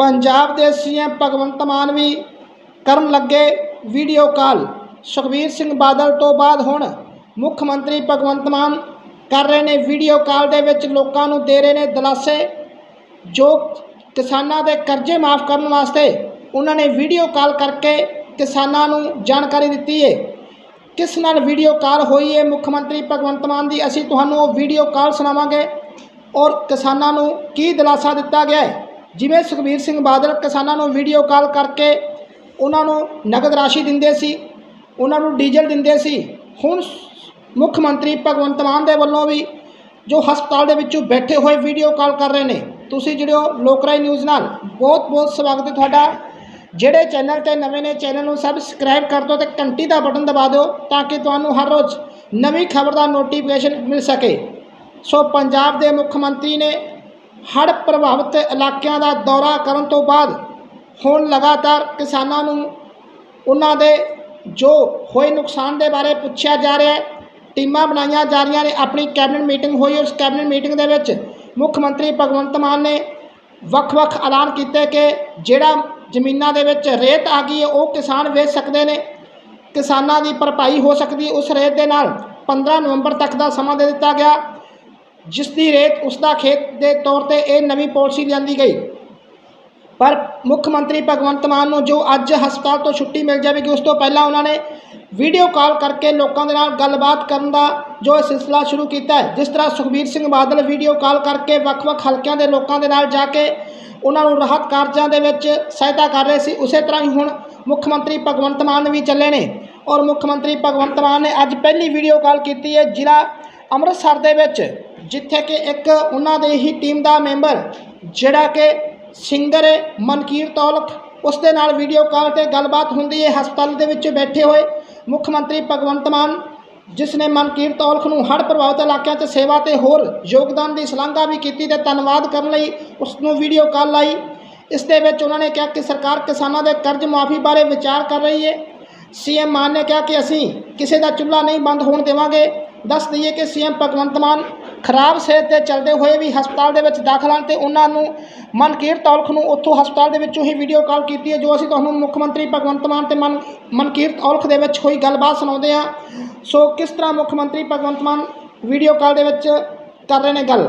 ਪੰਜਾਬ ਦੇ ਸੀਐਮ ਭਗਵੰਤ ਮਾਨ ਵੀ ਕਰਨ ਲੱਗੇ ਵੀਡੀਓ ਕਾਲ। ਸੁਖਬੀਰ ਸਿੰਘ ਬਾਦਲ ਤੋਂ ਬਾਅਦ ਹੁਣ ਮੁੱਖ ਮੰਤਰੀ ਭਗਵੰਤ ਮਾਨ ਕਰ ਰਹੇ ਨੇ ਵੀਡੀਓ ਕਾਲ ਦੇ ਵਿੱਚ ਲੋਕਾਂ ਨੂੰ ਦੇ ਰਹੇ ਨੇ ਦਿਲਾਸੇ, ਜੋ ਕਿਸਾਨਾਂ ਦੇ ਕਰਜ਼ੇ ਮਾਫ ਕਰਨ ਵਾਸਤੇ ਉਹਨਾਂ ਨੇ ਵੀਡੀਓ ਕਾਲ ਕਰਕੇ ਕਿਸਾਨਾਂ ਨੂੰ ਜਾਣਕਾਰੀ ਦਿੱਤੀ ਹੈ ਕਿਸ ਨਾਲ ਵੀਡੀਓ ਕਾਲ ਹੋਈ ਹੈ ਮੁੱਖ ਮੰਤਰੀ ਭਗਵੰਤ ਮਾਨ ਦੀ? ਅਸੀਂ ਤੁਹਾਨੂੰ ਉਹ ਵੀਡੀਓ ਕਾਲ ਸੁਣਾਵਾਂਗੇ ਔਰ ਕਿਸਾਨਾਂ ਨੂੰ ਕੀ ਦਿਲਾਸਾ ਦਿੱਤਾ ਗਿਆ ਹੈ ਜਿਵੇਂ ਸੁਖਬੀਰ ਸਿੰਘ ਬਾਦਲ ਕਿਸਾਨਾਂ ਨੂੰ ਵੀਡੀਓ ਕਾਲ ਕਰਕੇ ਉਹਨਾਂ ਨੂੰ ਨਗਦ ਰਾਸ਼ੀ ਦਿੰਦੇ ਸੀ, ਉਹਨਾਂ ਨੂੰ ਡੀਜ਼ਲ ਦਿੰਦੇ ਸੀ, ਹੁਣ ਮੁੱਖ ਮੰਤਰੀ ਭਗਵੰਤ ਮਾਨ ਦੇ ਵੱਲੋਂ ਵੀ ਜੋ ਹਸਪਤਾਲ ਦੇ ਵਿੱਚੋਂ ਬੈਠੇ ਹੋਏ ਵੀਡੀਓ ਕਾਲ ਕਰ ਰਹੇ ਨੇ। ਤੁਸੀਂ ਜਿਹੜੋ ਲੋਕਰਾਈ ਨਿਊਜ਼ ਨਾਲ। ਬਹੁਤ ਬਹੁਤ ਸਵਾਗਤ ਹੈ ਤੁਹਾਡਾ। ਜਿਹੜੇ ਚੈਨਲ ਤੇ ਨਵੇਂ ਨੇ, ਚੈਨਲ ਨੂੰ ਸਬਸਕ੍ਰਾਈਬ ਕਰ ਦਿਓ ਤੇ ਘੰਟੀ ਦਾ ਬਟਨ ਦਬਾ ਦਿਓ ਤਾਂ ਕਿ ਤੁਹਾਨੂੰ ਹਰ ਰੋਜ਼ ਨਵੀਂ ਖਬਰ ਦਾ ਨੋਟੀਫਿਕੇਸ਼ਨ ਮਿਲ ਸਕੇ। ਸੋ ਪੰਜਾਬ ਦੇ ਮੁੱਖ ਮੰਤਰੀ ਨੇ ਹੜ੍ਹ ਪ੍ਰਭਾਵਿਤ ਇਲਾਕਿਆਂ ਦਾ ਦੌਰਾ ਕਰਨ ਤੋਂ ਬਾਅਦ ਹੁਣ ਲਗਾਤਾਰ ਕਿਸਾਨਾਂ ਨੂੰ ਉਹਨਾਂ ਦੇ ਜੋ ਹੋਏ ਨੁਕਸਾਨ ਦੇ ਬਾਰੇ ਪੁੱਛਿਆ ਜਾ ਰਿਹਾ ਹੈ, ਟੀਮਾਂ ਬਣਾਈਆਂ ਜਾ ਰਹੀਆਂ ਨੇ, ਆਪਣੀ ਕੈਬਨਿਟ ਮੀਟਿੰਗ ਹੋਈ, ਉਸ ਕੈਬਨਿਟ ਮੀਟਿੰਗ ਦੇ ਵਿੱਚ ਮੁੱਖ ਮੰਤਰੀ ਭਗਵੰਤ ਮਾਨ ਨੇ ਵੱਖ-ਵੱਖ ਐਲਾਨ ਕੀਤੇ ਕਿ ਜਿਹੜਾ ਜ਼ਮੀਨਾਂ ਦੇ ਵਿੱਚ ਰੇਤ ਆ ਗਈ ਹੈ, ਉਹ ਕਿਸਾਨ ਵੇਚ ਸਕਦੇ ਨੇ। ਕਿਸਾਨਾਂ ਦੀ ਭਰਪਾਈ ਹੋ ਸਕਦੀ, ਉਸ ਰੇਤ ਦੇ ਨਾਲ 15 ਨਵੰਬਰ ਤੱਕ ਦਾ ਸਮਾਂ ਦੇ ਦਿੱਤਾ ਗਿਆ। ਜਿਸ ਦੀ ਰੇਤ ਉਸ ਦਾ ਖੇਤ ਦੇ ਤੌਰ ਤੇ ਇਹ ਨਵੀਂ ਪਾਲਿਸੀ ਲਿਆਂਦੀ ਗਈ। ਪਰ ਮੁੱਖ ਮੰਤਰੀ ਭਗਵੰਤ ਮਾਨ ਨੂੰ ਜੋ ਅੱਜ ਹਸਪਤਾਲ ਤੋਂ ਛੁੱਟੀ ਮਿਲ ਜਾਵੇਗੀ, ਉਸ ਤੋਂ ਪਹਿਲਾਂ ਉਹਨਾਂ ਨੇ ਵੀਡੀਓ ਕਾਲ ਕਰਕੇ ਲੋਕਾਂ ਦੇ ਨਾਲ ਗੱਲਬਾਤ ਕਰਨ ਦਾ ਜੋ ਇਹ ਸਿਲਸਿਲਾ ਸ਼ੁਰੂ ਕੀਤਾ ਹੈ, ਜਿਸ ਤਰ੍ਹਾਂ ਸੁਖਬੀਰ ਸਿੰਘ ਬਾਦਲ ਵੀਡੀਓ ਕਾਲ ਕਰਕੇ ਵੱਖ-ਵੱਖ ਹਲਕਿਆਂ ਦੇ ਲੋਕਾਂ ਦੇ ਨਾਲ ਜਾ ਕੇ ਉਹਨਾਂ ਨੂੰ ਰਾਹਤ ਕਾਰਜਾਂ ਦੇ ਵਿੱਚ ਸਹਾਇਤਾ ਕਰ ਰਹੇ ਸੀ, ਉਸੇ ਤਰ੍ਹਾਂ ਹੀ ਹੁਣ ਮੁੱਖ ਮੰਤਰੀ ਭਗਵੰਤ ਮਾਨ ਵੀ ਚੱਲੇ ਨੇ। ਔਰ ਮੁੱਖ ਮੰਤਰੀ ਭਗਵੰਤ ਮਾਨ ਨੇ ਅੱਜ ਪਹਿਲੀ ਵੀਡੀਓ ਕਾਲ ਕੀਤੀ ਹੈ, ਜ਼ਿਲ੍ਹਾ ਅੰਮ੍ਰਿਤਸਰ ਦੇ ਵਿੱਚ, ਜਿੱਥੇ ਕਿ ਇੱਕ ਉਹਨਾਂ ਦੇ ਹੀ ਟੀਮ ਦਾ ਮੈਂਬਰ, ਜਿਹੜਾ ਕਿ ਸਿੰਗਰ ਹੈ ਮਨਕੀਰਤ ਔਲਖ ਉਸ ਦੇ ਨਾਲ ਵੀਡੀਓ ਕਾਲ ਤੇ ਗੱਲਬਾਤ ਹੁੰਦੀ ਹੈ, ਹਸਪਤਾਲ ਦੇ ਵਿੱਚ ਬੈਠੇ ਹੋਏ ਮੁੱਖ ਮੰਤਰੀ ਭਗਵੰਤ ਮਾਨ, ਜਿਸ ਨੇ ਮਨਕੀਰਤ ਤੌਲਖ ਨੂੰ ਹੜ੍ਹ ਪ੍ਰਭਾਵਿਤ ਇਲਾਕਿਆਂ 'ਚ ਸੇਵਾ ਤੇ ਹੋਰ ਯੋਗਦਾਨ ਦੀ ਸ਼ਲਾਘਾ ਵੀ ਕੀਤੀ ਤੇ ਧੰਨਵਾਦ ਕਰਨ ਲਈ ਉਸ ਨੂੰ ਵੀਡੀਓ ਕਾਲ ਲਾਈ। ਇਸ ਦੇ ਵਿੱਚ ਉਹਨਾਂ ਨੇ ਕਿਹਾ ਕਿ ਸਰਕਾਰ ਕਿਸਾਨਾਂ ਦੇ ਕਰਜ਼ ਮਾਫੀ ਬਾਰੇ ਵਿਚਾਰ ਕਰ ਰਹੀ ਹੈ। ਸੀਐਮ ਮਾਨ ਨੇ ਕਿਹਾ ਕਿ ਅਸੀਂ ਕਿਸੇ ਦਾ ਚੁੱਲ੍ਹਾ ਨਹੀਂ ਬੰਦ ਹੋਣ ਦੇਵਾਂਗੇ। ਦੱਸ ਦਈਏ ਕਿ ਸੀਐਮ ਭਗਵੰਤ ਮਾਨ ਖਰਾਬ ਸਿਹਤ ਤੇ ਚੱਲਦੇ ਹੋਏ ਵੀ ਹਸਪਤਾਲ ਦੇ ਵਿੱਚ ਦਾਖਲ ਹਨ ਤੇ ਉਹਨਾਂ ਨੂੰ ਮਨਕੀਰਤ ਔਲਖ ਨੂੰ ਉੱਥੋਂ ਹਸਪਤਾਲ ਦੇ ਵਿੱਚੋਂ ਹੀ ਵੀਡੀਓ ਕਾਲ ਕੀਤੀ ਹੈ, ਜੋ ਅਸੀਂ ਤੁਹਾਨੂੰ ਮੁੱਖ ਮੰਤਰੀ ਭਗਵੰਤ ਮਾਨ ਤੇ ਮਨ ਮਨਕੀਰਤ ਔਲਖ ਦੇ ਵਿੱਚ ਹੋਈ ਗੱਲਬਾਤ ਸੁਣਾਉਂਦੇ ਹਾਂ। ਸੋ ਕਿਸ ਤਰ੍ਹਾਂ ਮੁੱਖ ਮੰਤਰੀ ਭਗਵੰਤ ਮਾਨ ਵੀਡੀਓ ਕਾਲ ਦੇ ਵਿੱਚ ਕਰ ਰਹੇ ਨੇ ਗੱਲ?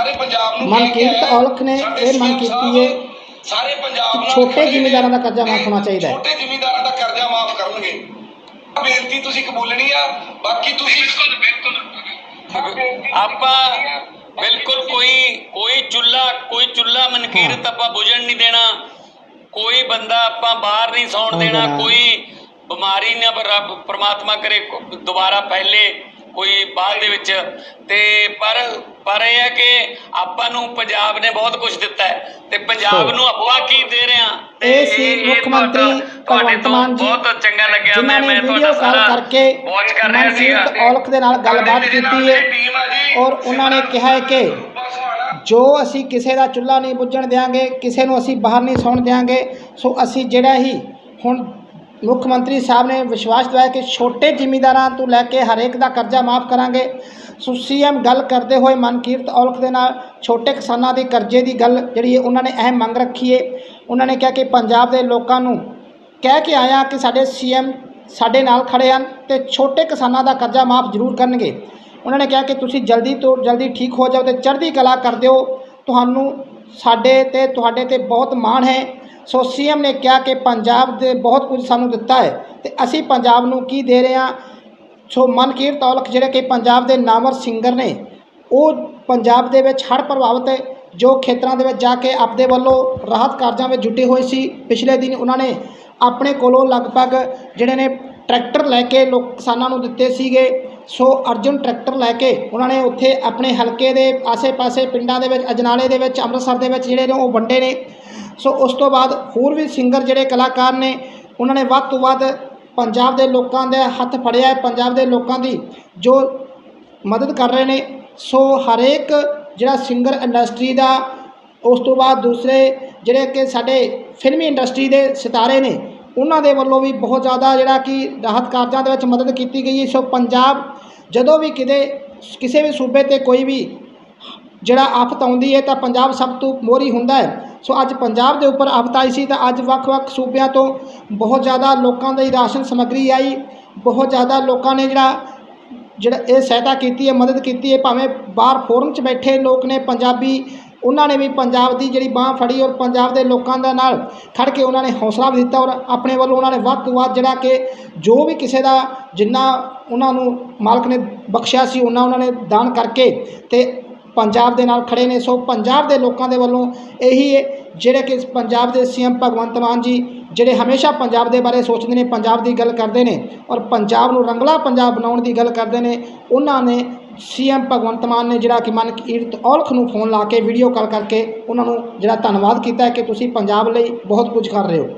ਸਾਰੇ ਪੰਜਾਬ ਨੂੰ ਮਨਕੀਰਤ। ਔਲਖ ਨੇ ਇਹ ਮੰਗ ਕੀਤੀ ਹੈ। ਸਾਰੇ ਪੰਜਾਬ ਨਾਲ ਛੋਟੇ ਨੇ ਜ਼ਿਮੀਂਦਾਰਾਂ ਦਾ ਕਰਜ਼ਾ ਮਾਫ਼ ਹੋਣਾ ਚਾਹੀਦਾ ਹੈ। ਛੋਟੇ ਜ਼ਿਮੀਂਦਾਰਾਂ ਦਾ ਕਰਜ਼ਾ ਮਾਫ ਕਰਨਗੇ। ਬੇਨਤੀ ਤੁਸੀਂ ਕਬੂਲਣੀ ਆ ਬਾਕੀ ਤੁਸੀਂ ਆਪਾਂ ਬਿਲਕੁਲ ਕੋਈ ਕੋਈ ਚੁੱਲਾ ਕੋਈ ਚੁੱਲਾ ਮਨਕੀਰਤ ਆਪਾਂ ਬੁਝਣ ਨਹੀਂ ਦੇਣਾ। ਕੋਈ ਬੰਦਾ ਆਪਾਂ ਬਾਹਰ ਨਹੀਂ ਸੌਣ ਦੇਣਾ। ਕੋਈ ਬਿਮਾਰੀ ਨਾ ਰੱਬ ਪ੍ਰਮਾਤਮਾ ਕਰੇ ਦੁਬਾਰਾ ਫੈਲੇ ਕੋਈ ਬਾਅਦ ਦੇ ਵਿੱਚ। ਤੇ ਪਰ ਪਰ ਇਹ ਹੈ ਕਿ ਆਪਾਂ ਨੂੰ ਪੰਜਾਬ ਨੇ ਬਹੁਤ ਕੁਝ ਦਿੱਤਾ ਹੈ। ਤੇ ਪੰਜਾਬ ਸੋ, ਨੂੰ ਆਪਾਂ ਕੀ ਦੇ ਰਹੇ ਇਹ ਸੀ ਮੁੱਖ ਮੰਤਰੀ ਤੁਹਾਡੇ ਭਗਵੰਤ ਮਾਨ ਜੀ ਬਹੁਤ ਚੰਗਾ ਲੱਗਿਆ। ਮੈਂ ਤੁਹਾਡਾ ਸਾਰਾ ਕਰਕੇ ਵਾਚ ਕਰ ਰਿਹਾ ਮਨਕੀਰਤ ਔਲਖ ਦੇ ਨਾਲ ਗੱਲਬਾਤ ਕੀਤੀ ਹੈ। ਔਰ ਉਹਨਾਂ ਨੇ ਕਿਹਾ ਹੈ ਕਿ ਜੋ ਅਸੀਂ ਕਿਸੇ ਦਾ ਚੁੱਲ੍ਹਾ ਨਹੀਂ ਬੁੱਝਣ ਦਿਆਂਗੇ ਕਿਸੇ ਨੂੰ ਅਸੀਂ ਬਾਹਰ ਨਹੀਂ ਸੌਣ ਦਿਆਂਗੇ ਸੋ ਅਸੀਂ ਜਿਹੜਾ ਹੀ ਹੁਣ ਮੁੱਖ ਮੰਤਰੀ ਸਾਹਿਬ ਨੇ ਵਿਸ਼ਵਾਸ ਦਿਵਾਇਆ ਕਿ ਛੋਟੇ ਜ਼ਿਮੀਂਦਾਰਾਂ ਤੋਂ ਲੈ ਕੇ ਹਰੇਕ ਦਾ ਕਰਜ਼ਾ ਮਾਫ ਕਰਾਂਗੇ। ਸੋ ਸੀਐਮ ਗੱਲ ਕਰਦੇ ਹੋਏ ਮਨਕੀਰਤ ਔਲਖ ਦੇ ਨਾਲ ਛੋਟੇ ਕਿਸਾਨਾਂ ਦੇ ਕਰਜ਼ੇ ਦੀ ਗੱਲ ਜਿਹੜੀ ਹੈ, ਉਹਨਾਂ ਨੇ ਅਹਿਮ ਮੰਗ ਰੱਖੀ ਹੈ। ਉਹਨਾਂ ਨੇ ਕਿਹਾ ਕਿ ਪੰਜਾਬ ਦੇ ਲੋਕਾਂ ਨੂੰ ਕਹਿ ਕੇ ਆਇਆ ਕਿ ਸਾਡੇ ਸੀਐਮ ਸਾਡੇ ਨਾਲ ਖੜੇ ਹਨ ਤੇ ਛੋਟੇ ਕਿਸਾਨਾਂ ਦਾ ਕਰਜ਼ਾ ਮਾਫ ਜ਼ਰੂਰ ਕਰਨਗੇ। ਉਹਨਾਂ ਨੇ ਕਿਹਾ ਕਿ ਤੁਸੀਂ ਜਲਦੀ ਤੋਂ ਜਲਦੀ ਠੀਕ ਹੋ ਜਾਓ ਤੇ ਚੜ੍ਹਦੀ ਕਲਾ ਕਰ ਦਿਓ ਤੁਹਾਨੂੰ ਸਾਡੇ ਤੇ, ਤੁਹਾਡੇ ਤੇ ਬਹੁਤ ਮਾਣ ਹੈ। ਸੋ ਸੀਐਮ ਨੇ ਕਿਹਾ ਕਿ ਪੰਜਾਬ ਦੇ ਬਹੁਤ ਕੁਝ ਸਾਨੂੰ ਦਿੱਤਾ ਹੈ ਤੇ ਅਸੀਂ ਪੰਜਾਬ ਨੂੰ ਕੀ ਦੇ ਰਹੇ ਹਾਂ? ਸੋ ਮਨਕੀਰਤ ਤੌਲਖ ਜਿਹੜੇ ਕਿ ਪੰਜਾਬ ਦੇ ਨਾਮਰ ਸਿੰਗਰ ਨੇ, ਉਹ ਪੰਜਾਬ ਦੇ ਵਿੱਚ ਹੜ੍ਹ ਪ੍ਰਭਾਵਿਤ ਜੋ ਖੇਤਰਾਂ ਦੇ ਵਿੱਚ ਜਾ ਕੇ ਆਪਦੇ ਵੱਲੋਂ ਰਾਹਤ ਕਾਰਜਾਂ ਵਿੱਚ ਜੁਟੇ ਹੋਏ ਸੀ। ਪਿਛਲੇ ਦਿਨ ਉਹਨਾਂ ਨੇ ਆਪਣੇ ਕੋਲੋਂ ਲਗਭਗ ਜਿਹੜੇ ਨੇ ਟਰੈਕਟਰ ਲੈ ਕੇ ਲੋਕ ਕਿਸਾਨਾਂ ਨੂੰ ਦਿੱਤੇ ਸੀਗੇ। ਸੋ ਅਰਜੁਨ ਟਰੈਕਟਰ ਲੈ ਕੇ ਉਹਨਾਂ ਨੇ ਉੱਥੇ ਆਪਣੇ ਹਲਕੇ ਦੇ ਆਸੇ-ਪਾਸੇ ਪਿੰਡਾਂ ਦੇ ਵਿੱਚ, ਅਜਨਾਲੇ ਦੇ ਵਿੱਚ, ਅੰਮ੍ਰਿਤਸਰ ਦੇ ਵਿੱਚ ਜਿਹੜੇ ਨੇ ਉਹ ਵੰਡੇ ਨੇ। ਸੋ ਉਸ ਤੋਂ ਬਾਅਦ ਹੋਰ ਵੀ ਸਿੰਗਰ ਜਿਹੜੇ ਕਲਾਕਾਰ ਨੇ, ਉਹਨਾਂ ਨੇ ਵੱਧ ਤੋਂ ਵੱਧ ਪੰਜਾਬ ਦੇ ਲੋਕਾਂ ਦੇ ਹੱਥ ਫੜਿਆ ਹੈ, ਪੰਜਾਬ ਦੇ ਲੋਕਾਂ ਦੀ ਜੋ ਮਦਦ ਕਰ ਰਹੇ ਨੇ। ਸੋ ਹਰੇਕ ਜਿਹੜਾ ਸਿੰਗਰ ਇੰਡਸਟਰੀ ਦਾ, ਉਸ ਤੋਂ ਬਾਅਦ ਦੂਸਰੇ ਜਿਹੜੇ ਕਿ ਸਾਡੇ ਫਿਲਮੀ ਇੰਡਸਟਰੀ ਦੇ ਸਿਤਾਰੇ ਨੇ, ਉਹਨਾਂ ਦੇ ਵੱਲੋਂ ਵੀ ਬਹੁਤ ਜ਼ਿਆਦਾ ਜਿਹੜਾ ਕਿ ਰਾਹਤ ਕਾਰਜਾਂ ਦੇ ਵਿੱਚ ਮਦਦ ਕੀਤੀ ਗਈ ਹੈ। ਸੋ ਪੰਜਾਬ ਜਦੋਂ ਵੀ ਕਿਤੇ, ਕਿਸੇ ਵੀ ਸੂਬੇ ਤੇ ਕੋਈ ਵੀ ਜਿਹੜਾ ਆਫਤ ਆਉਂਦੀ ਹੈ, ਤਾਂ ਪੰਜਾਬ ਸਭ ਤੋਂ ਮੋਹਰੀ ਹੁੰਦਾ ਹੈ। ਸੋ ਅੱਜ ਪੰਜਾਬ ਦੇ ਉੱਪਰ ਆਫਤ ਆਈ ਸੀ ਤਾਂ ਅੱਜ ਵੱਖ-ਵੱਖ ਸੂਬਿਆਂ ਤੋਂ ਬਹੁਤ ਜ਼ਿਆਦਾ ਲੋਕਾਂ ਦੀ ਰਾਸ਼ਨ ਸਮੱਗਰੀ ਆਈ। ਬਹੁਤ ਜ਼ਿਆਦਾ ਲੋਕਾਂ ਨੇ ਜਿਹੜਾ ਜਿਹੜਾ ਇਹ ਸਹਾਇਤਾ ਕੀਤੀ ਹੈ, ਮਦਦ ਕੀਤੀ ਹੈ। ਭਾਵੇਂ ਬਾਹਰ ਫੋਰਮ 'ਚ ਬੈਠੇ ਲੋਕ ਨੇ, ਪੰਜਾਬੀ, ਉਹਨਾਂ ਨੇ ਵੀ ਪੰਜਾਬ ਦੀ ਜਿਹੜੀ ਬਾਹ ਫੜੀ ਔਰ ਪੰਜਾਬ ਦੇ ਲੋਕਾਂ ਦੇ ਨਾਲ ਖੜ ਕੇ ਉਹਨਾਂ ਨੇ ਹੌਸਲਾ ਵੀ ਦਿੱਤਾ ਔਰ ਆਪਣੇ ਵੱਲੋਂ ਉਹਨਾਂ ਨੇ ਵੱਧ ਤੋਂ ਵੱਧ ਜਿਹੜਾ ਕਿ ਜੋ ਵੀ ਕਿਸੇ ਦਾ ਜਿੰਨਾ ਉਹਨਾਂ ਨੂੰ ਮਾਲਕ ਨੇ ਬਖਸ਼ਿਆ ਸੀ, ਉਹਨਾਂ ਉਹਨਾਂ ਨੇ ਦਾਨ ਕਰਕੇ ਤੇ ਪੰਜਾਬ ਦੇ ਨਾਲ ਖੜੇ ਨੇ। ਸੋ ਪੰਜਾਬ ਦੇ ਲੋਕਾਂ ਦੇ ਵੱਲੋਂ ਇਹੀ ਹੈ, ਜਿਹੜੇ ਕਿ ਪੰਜਾਬ ਦੇ ਸੀਐਮ ਭਗਵੰਤ ਮਾਨ ਜੀ, ਜਿਹੜੇ ਹਮੇਸ਼ਾ ਪੰਜਾਬ ਦੇ ਬਾਰੇ ਸੋਚਦੇ ਨੇ, ਪੰਜਾਬ ਦੀ ਗੱਲ ਕਰਦੇ ਨੇ ਔਰ ਪੰਜਾਬ ਨੂੰ ਰੰਗਲਾ ਪੰਜਾਬ ਬਣਾਉਣ ਦੀ ਗੱਲ ਕਰਦੇ ਨੇ, ਉਹਨਾਂ ਨੇ ਸੀਐਮ ਭਗਵੰਤ ਮਾਨ ਨੇ ਜਿਹੜਾ ਕਿ ਮਨਕੀਰਤ ਔਲਖ ਨੂੰ ਫੋਨ ਲਾ ਕੇ, ਵੀਡੀਓ ਕਾਲ ਕਰਕੇ ਉਹਨਾਂ ਨੂੰ ਜਿਹੜਾ ਧੰਨਵਾਦ ਕੀਤਾ ਕਿ ਤੁਸੀਂ ਪੰਜਾਬ ਲਈ ਬਹੁਤ ਕੁਝ ਕਰ ਰਹੇ ਹੋ।